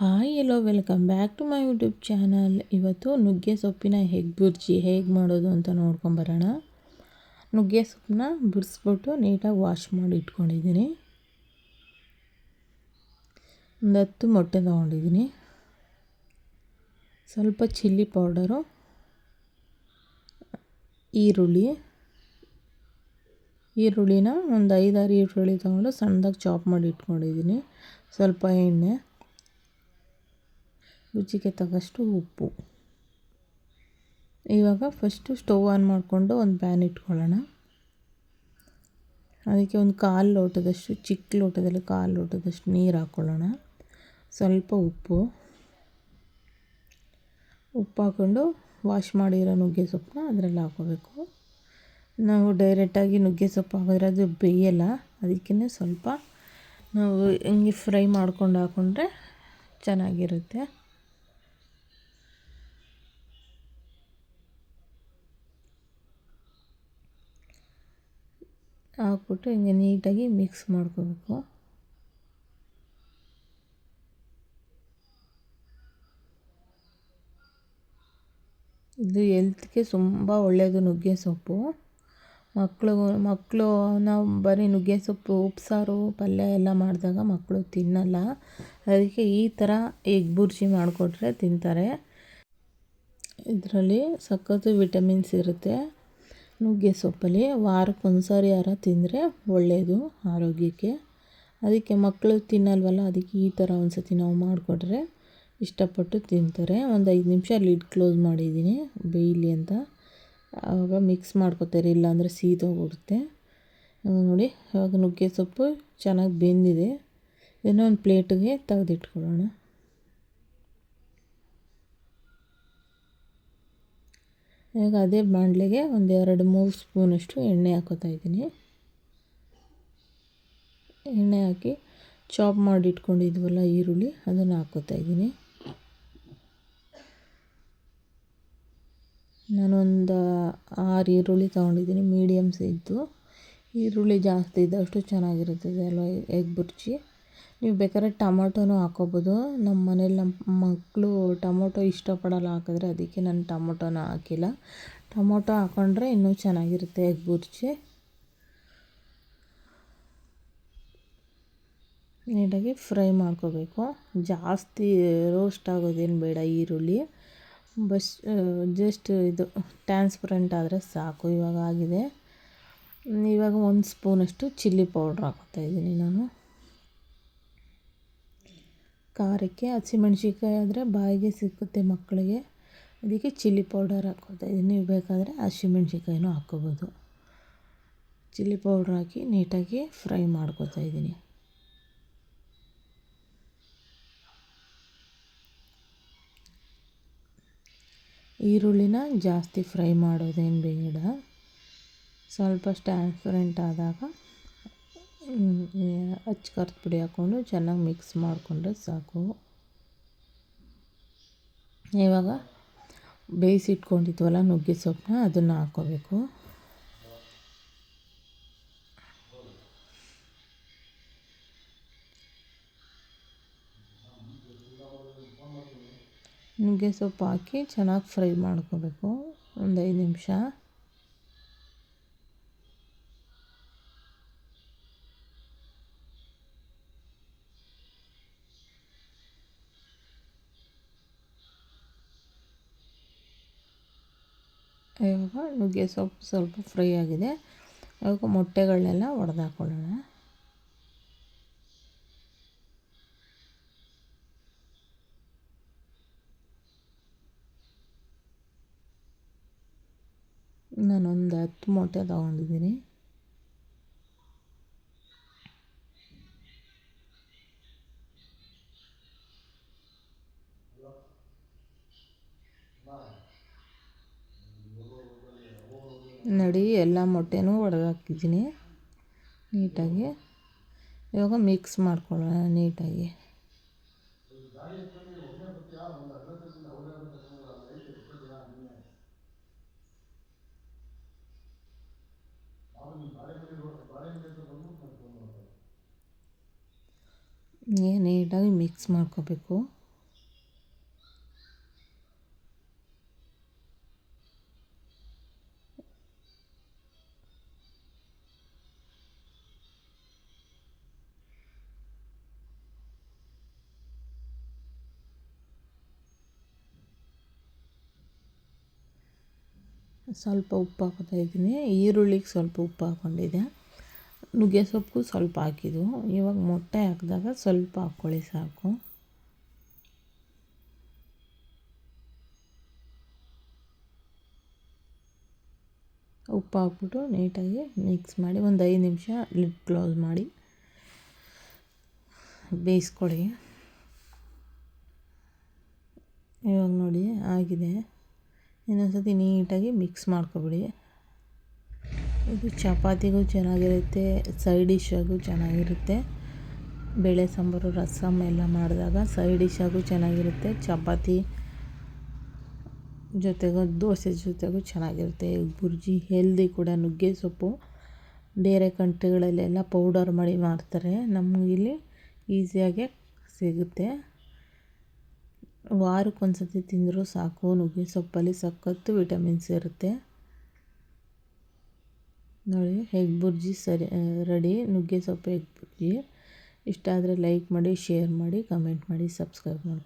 Hi hello welcome back to my YouTube channel ಇವತ್ತು ನುಗ್ಗೆ ಸೊಪ್ಪಿನ ಹೆಗ್ ಬುರ್ಜಿ, ಹೇಗೆ ಮಾಡೋದು ಅಂತ ನೋಡ್ಕೊಂಬರೋಣ ನುಗ್ಗೆ ಸೊಪ್ಪನ್ನ ಬಿಡಿಸ್ಬಿಟ್ಟು ನೀಟಾಗಿ ವಾಶ್ ಮಾಡಿ ಇಟ್ಕೊಂಡಿದ್ದೀನಿ. ಒಂದು ಹತ್ತು ಮೊಟ್ಟೆ ತೊಗೊಂಡಿದ್ದೀನಿ. ಸ್ವಲ್ಪ ಚಿಲ್ಲಿ ಪೌಡರು ಈರುಳ್ಳಿ. ಈರುಳ್ಳಿನ ಒಂದು ಐದಾರು ಈರುಳ್ಳಿ ತೊಗೊಂಡು ಸಣ್ಣದಾಗಿ ಚಾಪ್ ಮಾಡಿ ಇಟ್ಕೊಂಡಿದ್ದೀನಿ. ಸ್ವಲ್ಪ ಎಣ್ಣೆ. ರುಚಿಗೆ ತಕ್ಕಷ್ಟು ಉಪ್ಪು. ಇವಾಗ ಫಸ್ಟು ಸ್ಟವ್ ಆನ್ ಮಾಡಿಕೊಂಡು ಒಂದು ಪ್ಯಾನ್ ಇಟ್ಕೊಳ್ಳೋಣ. ಅದಕ್ಕೆ ಒಂದು ಕಾಲು ಲೋಟದಷ್ಟು, ಚಿಕ್ಕ ಲೋಟದಲ್ಲಿ ಕಾಲು ಲೋಟದಷ್ಟು ನೀರು ಹಾಕ್ಕೊಳ್ಳೋಣ ಸ್ವಲ್ಪ ಉಪ್ಪು. ಉಪ್ಪು ಹಾಕ್ಕೊಂಡು ವಾಶ್ ಮಾಡಿರೋ ನುಗ್ಗೆ ಸೊಪ್ಪನ್ನ ಅದರಲ್ಲಿ ಹಾಕೋಬೇಕು ನಾವು ಡೈರೆಕ್ಟಾಗಿ ನುಗ್ಗೆ ಸೊಪ್ಪು ಹಾಕಿದ್ರೆ ಅದು ಬೇಯಲ್ಲ ಅದಕ್ಕೇ ಸ್ವಲ್ಪ ನಾವು ಹಿಂಗೆ ಫ್ರೈ ಮಾಡ್ಕೊಂಡು ಹಾಕ್ಕೊಂಡ್ರೆ ಚೆನ್ನಾಗಿರುತ್ತೆ. ಹಾಕ್ಬಿಟ್ಟು ಹಿಂಗೆ ನೀಟಾಗಿ ಮಿಕ್ಸ್ ಮಾಡ್ಕೋಬೇಕು. ಇದು ಎಲ್ತ್ಗೆ ತುಂಬ ಒಳ್ಳೆಯದು ನುಗ್ಗೆ ಸೊಪ್ಪು. ಮಕ್ಕಳು ಮಕ್ಕಳು ನಾವು ಬರೀ ನುಗ್ಗೆ ಸೊಪ್ಪು, ಉಪ್ಸಾರು, ಪಲ್ಯ ಎಲ್ಲ ಮಾಡಿದಾಗ ಮಕ್ಕಳು ತಿನ್ನಲ್ಲ. ಅದಕ್ಕೆ ಈ ಥರ ಎಗ್ ಬುರ್ಜಿ ಮಾಡಿಕೊಟ್ರೆ ತಿಂತಾರೆ. ಇದರಲ್ಲಿ ಸಖತ್ತು ವಿಟಮಿನ್ಸ್ ಇರುತ್ತೆ. ನುಗ್ಗೆ ಸೊಪ್ಪಲ್ಲಿ ವಾರಕ್ಕೆ ಒಂದು ಸಾರಿ ಯಾರ ತಿಂದರೆ ಒಳ್ಳೆಯದು ಆರೋಗ್ಯಕ್ಕೆ. ಅದಕ್ಕೆ ಮಕ್ಕಳು ತಿನ್ನಲ್ವಲ್ಲ, ಅದಕ್ಕೆ ಈ ಥರ ಒಂದು ಸತಿ ನಾವು ಮಾಡಿಕೊಟ್ರೆ ಇಷ್ಟಪಟ್ಟು ತಿಂತಾರೆ. ಒಂದು ಐದು ನಿಮಿಷ ಲಿಡ್ ಕ್ಲೋಸ್ ಮಾಡಿದ್ದೀನಿ, ಬೇಯಲಿ ಅಂತ. ಆವಾಗ ಮಿಕ್ಸ್ ಮಾಡ್ಕೊತಾರೆ, ಇಲ್ಲಾಂದರೆ ಸೀದೋಗ್ಬಿಡುತ್ತೆ. ನೋಡಿ, ಇವಾಗ ನುಗ್ಗೆ ಸೊಪ್ಪು ಚೆನ್ನಾಗಿ ಬೆಂದಿದೆ. ಇನ್ನೊಂದು ಪ್ಲೇಟಿಗೆ ತೆಗೆದಿಟ್ಕೊಳ್ಳೋಣ. ಈಗ ಅದೇ ಬಾಣಲೆಗೆ ಒಂದು ಎರಡು ಮೂರು ಸ್ಪೂನಷ್ಟು ಎಣ್ಣೆ ಹಾಕೋತಾ ಇದ್ದೀನಿ. ಎಣ್ಣೆ ಹಾಕಿ ಚಾಪ್ ಮಾಡಿ ಇಟ್ಕೊಂಡಿದ್ವಲ್ಲ ಈರುಳ್ಳಿ, ಅದನ್ನು ಹಾಕೋತಾ ಇದ್ದೀನಿ. ನಾನೊಂದು ಆರು ಈರುಳ್ಳಿ ತೊಗೊಂಡಿದ್ದೀನಿ ಮೀಡಿಯಮ್ ಸೈಜು ಈರುಳ್ಳಿ ಜಾಸ್ತಿ ಇದ್ದಷ್ಟು ಚೆನ್ನಾಗಿರುತ್ತದೆ ಅಲ್ವಾ, ಎಗ್ ಬುರ್ಜಿ? ನೀವು ಬೇಕಾದ್ರೆ ಟೊಮೊಟೊನೂ ಹಾಕ್ಕೋಬೋದು ನಮ್ಮ ಮನೇಲಿ ನಮ್ಮ ಮಕ್ಕಳು ಟೊಮೊಟೊ ಇಷ್ಟಪಡಲ್ಲ ಹಾಕಿದ್ರೆ ಅದಕ್ಕೆ ನಾನು ಟೊಮೊಟೊನ ಹಾಕಿಲ್ಲ. ಟೊಮೊಟೊ ಹಾಕ್ಕೊಂಡ್ರೆ ಇನ್ನೂ ಚೆನ್ನಾಗಿರುತ್ತೆ ಎಗ್ ಬುರ್ಜಿ ನೀಟಾಗಿ ಫ್ರೈ ಮಾಡ್ಕೋಬೇಕು. ಜಾಸ್ತಿ ರೋಸ್ಟ್ ಆಗೋದೇನು ಬೇಡ ಈರುಳ್ಳಿ. ಬಸ್ ಜಸ್ಟ್ ಇದು ಟ್ರಾನ್ಸ್ಪರೆಂಟ್ ಆದರೆ ಸಾಕು, ಇವಾಗ ಆಗಿದೆ. ಇವಾಗ ಒಂದು ಸ್ಪೂನಷ್ಟು ಚಿಲ್ಲಿ ಪೌಡ್ರ್ ಹಾಕೋತಾ ಇದ್ದೀನಿ ನಾನು. ಖಾರಕ್ಕೆ ಹಸಿಮೆಣ್ಸಿನ್ಕಾಯಿ ಆದರೆ ಬಾಯಿಗೆ ಸಿಕ್ಕುತ್ತೆ ಮಕ್ಕಳಿಗೆ. ಅದಕ್ಕೆ ಚಿಲ್ಲಿ ಪೌಡರ್ ಹಾಕೋದು. ಇದ್ದೀನಿ ನೀವು ಬೇಕಾದರೆ ಹಸಿಮೆಣ್ಸಿನ್ಕಾಯಿನೂ ಹಾಕ್ಕೋಬೋದು ಚಿಲ್ಲಿ ಪೌಡ್ರ್ ಹಾಕಿ ನೀಟಾಗಿ ಫ್ರೈ ಮಾಡ್ಕೋತಾ ಇದ್ದೀನಿ. ಈರುಳ್ಳಿನ ಜಾಸ್ತಿ ಫ್ರೈ ಮಾಡೋದೇನು ಬೇಡ. ಸ್ವಲ್ಪ ಟ್ರಾನ್ಸ್ಪರೆಂಟ್ ಆದಾಗ ಅಚ್ಚ ಖಾರದ ಪುಡಿ ಹಾಕ್ಕೊಂಡು ಚೆನ್ನಾಗಿ ಮಿಕ್ಸ್ ಮಾಡಿಕೊಂಡ್ರೆ ಸಾಕು. ಇವಾಗ ಬೇಯಿಸಿಟ್ಕೊಂಡಿದ್ವಲ್ಲ ನುಗ್ಗೆ ಸೊಪ್ಪನ್ನ ಅದನ್ನು ಹಾಕ್ಕೋಬೇಕು ನುಗ್ಗೆ ಸೊಪ್ಪು ಹಾಕಿ ಚೆನ್ನಾಗಿ ಫ್ರೈ ಮಾಡ್ಕೋಬೇಕು. ಒಂದು ಐದು ನಿಮಿಷ. ಇವಾಗ ನುಗ್ಗೆ ಸೊಪ್ಪು ಸ್ವಲ್ಪ ಫ್ರೈ ಆಗಿದೆ. ಇವಾಗ ಮೊಟ್ಟೆಗಳನ್ನೆಲ್ಲ ಒಡೆದಾಕೊಳ್ಳೋಣ. ನಾನೊಂದು ಹತ್ತು ಮೊಟ್ಟೆ ತೊಗೊಂಡಿದ್ದೀನಿ. ನೋಡಿ ಎಲ್ಲ ಮೊಟ್ಟೆನೂ ಒಡೆದಾಕಿದ್ದೀನಿ ನೀಟಾಗಿ. ಇವಾಗ ಮಿಕ್ಸ್ ಮಾಡ್ಕೊಳ್ಳೋಣ ನೀಟಾಗಿ. ನೀಟಾಗಿ ಮಿಕ್ಸ್ ಮಾಡ್ಕೋಬೇಕು. ಸ್ವಲ್ಪ ಉಪ್ಪು ಹಾಕೋತಾ ಇದ್ದೀನಿ. ಈರುಳ್ಳಿಗೆ ಸ್ವಲ್ಪ ಉಪ್ಪು ಹಾಕ್ಕೊಂಡಿದ್ದೆ. ನುಗ್ಗೆ ಸೊಪ್ಪು ಸ್ವಲ್ಪ ಹಾಕಿದ್ದು. ಇವಾಗ ಮೊಟ್ಟೆ ಹಾಕಿದಾಗ ಸ್ವಲ್ಪ ಹಾಕ್ಕೊಳ್ಳಿ ಸಾಕು. ಉಪ್ಪು ಹಾಕ್ಬಿಟ್ಟು ನೀಟಾಗಿ ಮಿಕ್ಸ್ ಮಾಡಿ ಒಂದು ಐದು ನಿಮಿಷ ಲಿಡ್ ಕ್ಲೋಸ್ ಮಾಡಿ ಬೇಯಿಸ್ಕೊಳ್ಳಿ. ಇವಾಗ ನೋಡಿ ಆಗಿದೆ. ಇನ್ನೊಂದು ಸತಿ ನೀಟಾಗಿ ಮಿಕ್ಸ್ ಮಾಡ್ಕೊಬಿಡಿ. ಇದು ಚಪಾತಿಗೂ ಚೆನ್ನಾಗಿರುತ್ತೆ, ಸೈಡ್ ಡಿಶ್ಶಾಗೂ ಚೆನ್ನಾಗಿರುತ್ತೆ. ಬೇಳೆ ಸಾಂಬಾರು ರಸಮ್ ಎಲ್ಲ ಮಾಡಿದಾಗ ಸೈಡ್ ಡಿಶ್ಶಾಗೂ ಚೆನ್ನಾಗಿರುತ್ತೆ, ಚಪಾತಿ ಜೊತೆಗೂ, ದೋಸೆ ಜೊತೆಗೂ ಚೆನ್ನಾಗಿರುತ್ತೆ. ಬುರ್ಜಿ ಹೆಲ್ದಿ ಕೂಡ, ನುಗ್ಗೆ ಸೊಪ್ಪು, ಬೇರೆ ಕಂಟ್ರಿಗಳಲ್ಲೆಲ್ಲ ಪೌಡರ್ ಮಾಡಿ ಮಾಡ್ತಾರೆ. ನಮಗಿಲ್ಲಿ ಈಸಿಯಾಗೆ ಸಿಗುತ್ತೆ. ವಾರಕ್ಕೊಂದು ಸತಿ ತಿಂದರೂ ಸಾಕು, ನುಗ್ಗೆ ಸೊಪ್ಪಲ್ಲಿ ಸಖತ್ತು ವಿಟಮಿನ್ಸ್ ಇರುತ್ತೆ. ನೋಡಿ ಹೆಗ್ ಬುರ್ಜಿ ಸರಿ ರೆಡಿ. ನುಗ್ಗೆ ಸೊಪ್ಪು, ಎಗ್ ಬುರ್ಜಿ. ಇಷ್ಟ ಆದರೆ ಲೈಕ್ ಮಾಡಿ, ಶೇರ್ ಮಾಡಿ, ಕಮೆಂಟ್ ಮಾಡಿ, ಸಬ್ಸ್ಕ್ರೈಬ್ ಮಾಡಿ